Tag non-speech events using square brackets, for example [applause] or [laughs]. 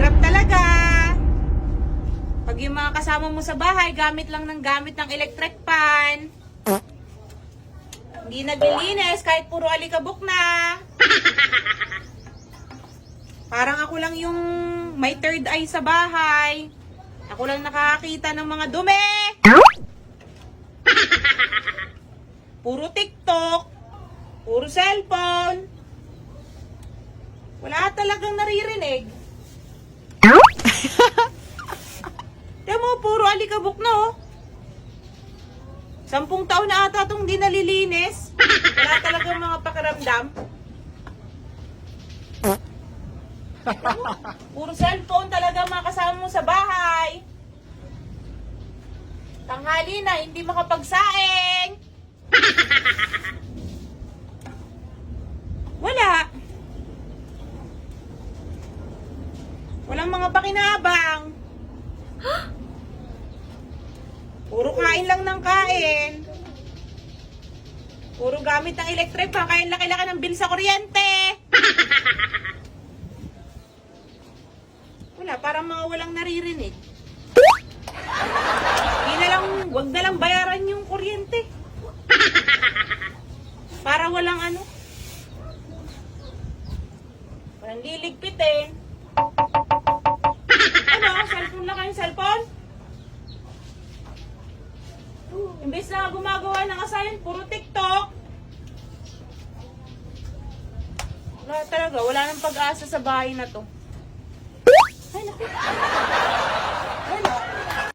Hirap talaga. Pag yung mga kasama mo sa bahay, gamit lang ng gamit ng electric pan. Hindi naglilinis kahit puro alikabok na. Parang ako lang yung may third eye sa bahay. Ako lang nakakakita ng mga dumi. Puro TikTok. Puro cellphone. Wala talagang naririnig. [laughs] Tiyan mo, puro alikabok na oh. Sampung taon na ata itong di nalilinis. Wala talagang mga pakiramdam. [laughs] Puro cellphone talaga mga kasama mo sa bahay. Tanghali na, hindi makapagsaing. Wala. Walang mga pakinabang. Puro kain lang ng kain. Puro gamit ng electric pa. Kain laki-laki ng bill sa kuryente. [laughs] Wala, parang mga walang naririnig. Hindi na lang, wag na lang bayaran yung kuryente. Para walang ano. Walang liligpitin. Ano, Imbes na gumagawa ng assignment, puro TikTok. Wala talaga, wala nang pag-asa sa bahay na to.